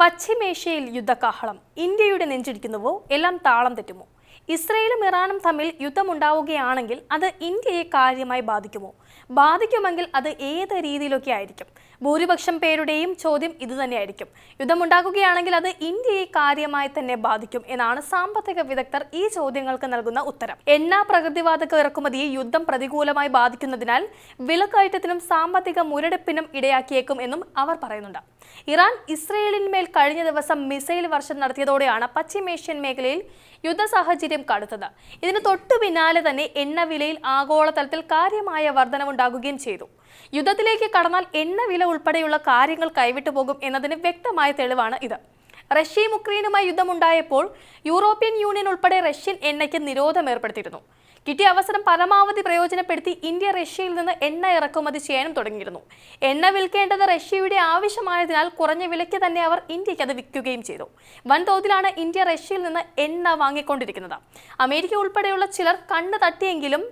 പശ്ചിമേഷ്യയിൽ യുദ്ധകാഹളം ഇന്ത്യയുടെ നെഞ്ചിടിക്കുന്നുവോ എല്ലാം താളം തെറ്റുമോ? ഇസ്രയേലും ഇറാനും തമ്മിൽ യുദ്ധമുണ്ടാവുകയാണെങ്കിൽ അത് ഇന്ത്യയെ കാര്യമായി ബാധിക്കുമോ? ബാധിക്കുമെങ്കിൽ അത് ഏത് രീതിയിലൊക്കെ ആയിരിക്കും? ഭൂരിപക്ഷം പേരുടെയും ചോദ്യം ഇതുതന്നെയായിരിക്കും യുദ്ധമുണ്ടാകുകയാണെങ്കിൽ അത് ഇന്ത്യയെ കാര്യമായി തന്നെ ബാധിക്കും എന്നാണ് സാമ്പത്തിക വിദഗ്ധർ ഈ ചോദ്യങ്ങൾക്ക് നൽകുന്ന ഉത്തരം. എണ്ണ പ്രകൃതിവാതക ഇറക്കുമതിയെ യുദ്ധം പ്രതികൂലമായി ബാധിക്കുന്നതിനാൽ വിലക്കയറ്റത്തിനും സാമ്പത്തിക മുരടിപ്പിനും ഇടയാക്കിയേക്കും എന്നും അവർ പറയുന്നുണ്ട്. ഇറാൻ ഇസ്രയേലിന്മേൽ കഴിഞ്ഞ ദിവസം മിസൈൽ വർഷം നടത്തിയതോടെയാണ് പശ്ചിമേഷ്യൻ മേഖലയിൽ യുദ്ധ സാഹചര്യം കടുത്തത്. ഇതിന് തൊട്ടു പിന്നാലെ തന്നെ എണ്ണ വിലയിൽ ആഗോളതലത്തിൽ കാര്യമായ വർധനവുണ്ടാകുകയും ചെയ്തു. യുദ്ധത്തിലേക്ക് കടന്നാൽ എണ്ണ വില ഉൾപ്പെടെയുള്ള കാര്യങ്ങൾ കൈവിട്ടു പോകും എന്നതിന് വ്യക്തമായ തെളിവാണ് ഇത്. റഷ്യയും ഉക്രൈനുമായി യുദ്ധമുണ്ടായപ്പോൾ യൂറോപ്യൻ യൂണിയൻ ഉൾപ്പെടെ റഷ്യൻ എണ്ണയ്ക്ക് നിരോധം ഏർപ്പെടുത്തിയിരുന്നു. കിട്ടിയ അവസരം പരമാവധി പ്രയോജനപ്പെടുത്തി ഇന്ത്യ റഷ്യയിൽ നിന്ന് എണ്ണ ഇറക്കുമതി ചെയ്യാനും തുടങ്ങിയിരുന്നു. എണ്ണ വിൽക്കേണ്ടത് റഷ്യയുടെ ആവശ്യമായതിനാൽ കുറഞ്ഞ വിലയ്ക്ക് തന്നെ അവർ ഇന്ത്യയ്ക്ക് അത് വിൽക്കുകയും ചെയ്തു. വൻതോതിലാണ് ഇന്ത്യ റഷ്യയിൽ നിന്ന് എണ്ണ വാങ്ങിക്കൊണ്ടിരിക്കുന്നത്. അമേരിക്ക ഉൾപ്പെടെയുള്ള ചിലർ കണ്ണു തട്ടിയെങ്കിലും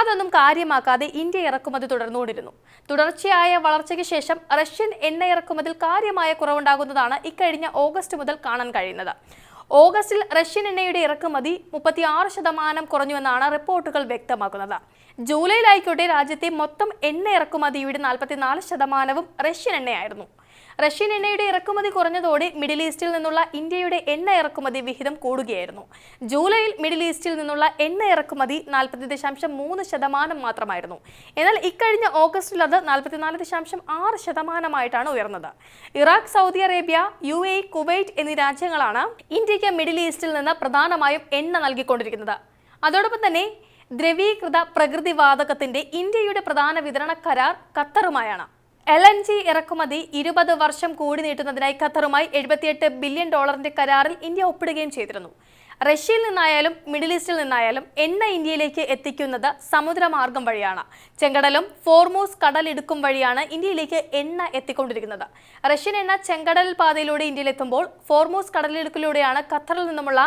അതൊന്നും കാര്യമാക്കാതെ ഇന്ത്യ ഇറക്കുമതി തുടർന്നുകൊണ്ടിരുന്നു. തുടർച്ചയായ വളർച്ചയ്ക്ക് ശേഷം റഷ്യൻ എണ്ണ ഇറക്കുമതിൽ കാര്യമായ കുറവുണ്ടാകുന്നതാണ് ഇക്കഴിഞ്ഞ ഓഗസ്റ്റ് മുതൽ കാണാൻ കഴിയുന്നത്. ഓഗസ്റ്റിൽ റഷ്യൻ എണ്ണയുടെ ഇറക്കുമതി മുപ്പത്തി ആറ് ശതമാനം കുറഞ്ഞുവെന്നാണ് റിപ്പോർട്ടുകൾ വ്യക്തമാക്കുന്നത്. ജൂലൈയിലായിക്കോട്ടെ രാജ്യത്തെ മൊത്തം എണ്ണ ഇറക്കുമതിയുടെ നാൽപ്പത്തിനാല് ശതമാനവും റഷ്യൻ എണ്ണയായിരുന്നു. റഷ്യൻ എണ്ണയുടെ ഇറക്കുമതി കുറഞ്ഞതോടെ മിഡിൽ ഈസ്റ്റിൽ നിന്നുള്ള ഇന്ത്യയുടെ എണ്ണ ഇറക്കുമതി വിഹിതം കൂടുകയായിരുന്നു. ജൂലൈയിൽ മിഡിൽ ഈസ്റ്റിൽ നിന്നുള്ള എണ്ണ ഇറക്കുമതി നാൽപ്പത്തി ദശാംശം മൂന്ന് ശതമാനം മാത്രമായിരുന്നു. എന്നാൽ ഇക്കഴിഞ്ഞ ഓഗസ്റ്റിൽ അത് നാൽപ്പത്തിനാല് ദശാംശം ആറ് ശതമാനമായിട്ടാണ് ഉയർന്നത്. Iraq Saudi Arabia U A Kuwait എന്നീ രാജ്യങ്ങളാണ് ഇന്ത്യയ്ക്ക് മിഡിൽ ഈസ്റ്റിൽ നിന്ന് പ്രധാനമായും എണ്ണ നൽകിക്കൊണ്ടിരിക്കുന്നത്. അതോടൊപ്പം തന്നെ ദ്രവീകൃത പ്രകൃതിവാതകത്തിന്റെ ഇന്ത്യയുടെ പ്രധാന വിതരണ കരാർ ഖത്തറുമായാണ്. എൽ എൻ ജി ഇറക്കുമതി ഇരുപത് വർഷം കൂടി നീട്ടുന്നതിനായി ഖത്തറുമായി എഴുപത്തിയെട്ട് ബില്യൺ ഡോളറിന്റെ കരാറിൽ ഇന്ത്യ ഒപ്പിടുകയും ചെയ്തിരുന്നു. റഷ്യയിൽ നിന്നായാലും മിഡിൽ ഈസ്റ്റിൽ നിന്നായാലും എണ്ണ ഇന്ത്യയിലേക്ക് എത്തിക്കുന്നത് സമുദ്രമാർഗം വഴിയാണ്. ചെങ്കടലും ഫോർമോസ് കടലിടുക്കും വഴിയാണ് ഇന്ത്യയിലേക്ക് എണ്ണ എത്തിക്കൊണ്ടിരിക്കുന്നത്. റഷ്യൻ എണ്ണ ചെങ്കടൽ പാതയിലൂടെ ഇന്ത്യയിലെത്തുമ്പോൾ ഫോർമോസ് കടലിടുക്കിലൂടെയാണ് ഖത്തറിൽ നിന്നുമുള്ള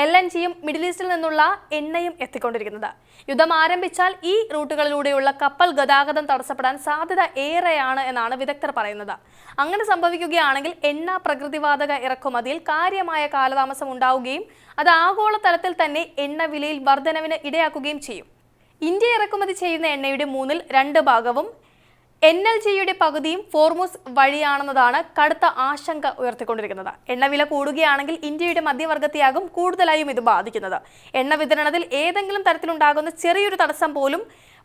എൽ എൻ ജിയും മിഡിൽ ഈസ്റ്റിൽ നിന്നുള്ള എണ്ണയും എത്തിക്കൊണ്ടിരിക്കുന്നത്. യുദ്ധം ആരംഭിച്ചാൽ ഈ റൂട്ടുകളിലൂടെയുള്ള കപ്പൽ ഗതാഗതം തടസ്സപ്പെടാൻ സാധ്യത ഏറെയാണ് എന്നാണ് വിദഗ്ധർ പറയുന്നത്. അങ്ങനെ സംഭവിക്കുകയാണെങ്കിൽ എണ്ണ പ്രകൃതിവാതക ഇറക്കുമതിയിൽ കാര്യമായ കാലതാമസം ഉണ്ടാവുകയും അത് ആഗോളതലത്തിൽ തന്നെ എണ്ണ വിലയിൽ വർധനവിന് ഇടയാക്കുകയും ചെയ്യും. ഇന്ത്യ ഇറക്കുമതി ചെയ്യുന്ന എണ്ണയുടെ മൂന്നിൽ രണ്ട് ഭാഗവും എൻ എൽ ജിയുടെ പകുതിയും ഫോർമോസ് വഴിയാണെന്നതാണ് കടുത്ത ആശങ്ക ഉയർത്തിക്കൊണ്ടിരിക്കുന്നത്. എണ്ണവില കൂടുകയാണെങ്കിൽ ഇന്ത്യയുടെ മധ്യവർഗത്തെയാകും കൂടുതലായും ഇത് ബാധിക്കുന്നത്. എണ്ണ വിതരണത്തിൽ ഏതെങ്കിലും തരത്തിലുണ്ടാകുന്ന ചെറിയൊരു തടസ്സം പോലും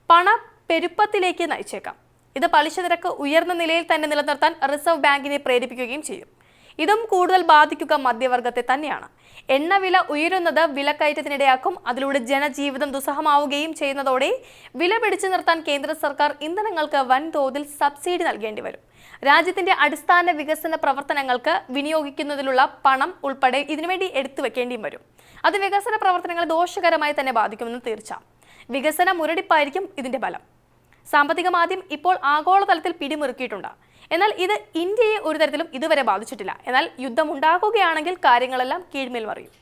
പണപ്പെരുപ്പത്തിലേക്ക് നയിച്ചേക്കാം. ഇത് പലിശ നിരക്ക് ഉയർന്ന നിലയിൽ തന്നെ നിലനിർത്താൻ റിസർവ് ബാങ്കിനെ പ്രേരിപ്പിക്കുകയും ചെയ്യും. ഇതും കൂടുതൽ ബാധിക്കുക മധ്യവർഗത്തെ തന്നെയാണ്. എണ്ണവില ഉയരുന്നത് വിലക്കയറ്റത്തിനിടയാക്കും. അതിലൂടെ ജനജീവിതം ദുസ്സഹമാവുകയും ചെയ്യുന്നതോടെ വില പിടിച്ചു നിർത്താൻ കേന്ദ്ര സർക്കാർ ഇന്ധനങ്ങൾക്ക് വൻതോതിൽ സബ്സിഡി നൽകേണ്ടി വരും. രാജ്യത്തിന്റെ അടിസ്ഥാന വികസന പ്രവർത്തനങ്ങൾക്ക് വിനിയോഗിക്കുന്നതിലുള്ള പണം ഉൾപ്പെടെ ഇതിനുവേണ്ടി എടുത്തു വെക്കേണ്ടിയും വരും. അത് വികസന പ്രവർത്തനങ്ങൾ ദോഷകരമായി തന്നെ ബാധിക്കുമെന്ന് തീർച്ച. വികസന മുരടിപ്പായിരിക്കും ഇതിന്റെ ഫലം. സാമ്പത്തിക മാന്ദ്യം ഇപ്പോൾ ആഗോളതലത്തിൽ പിടിമുറുക്കിയിട്ടുണ്ട്. എന്നാൽ ഇത് ഇന്ത്യയെ ഒരു തരത്തിലും ഇതുവരെ ബാധിച്ചിട്ടില്ല. എന്നാൽ യുദ്ധം ഉണ്ടാകുകയാണെങ്കിൽ കാര്യങ്ങളെല്ലാം കീഴ്മേൽ മറിയും.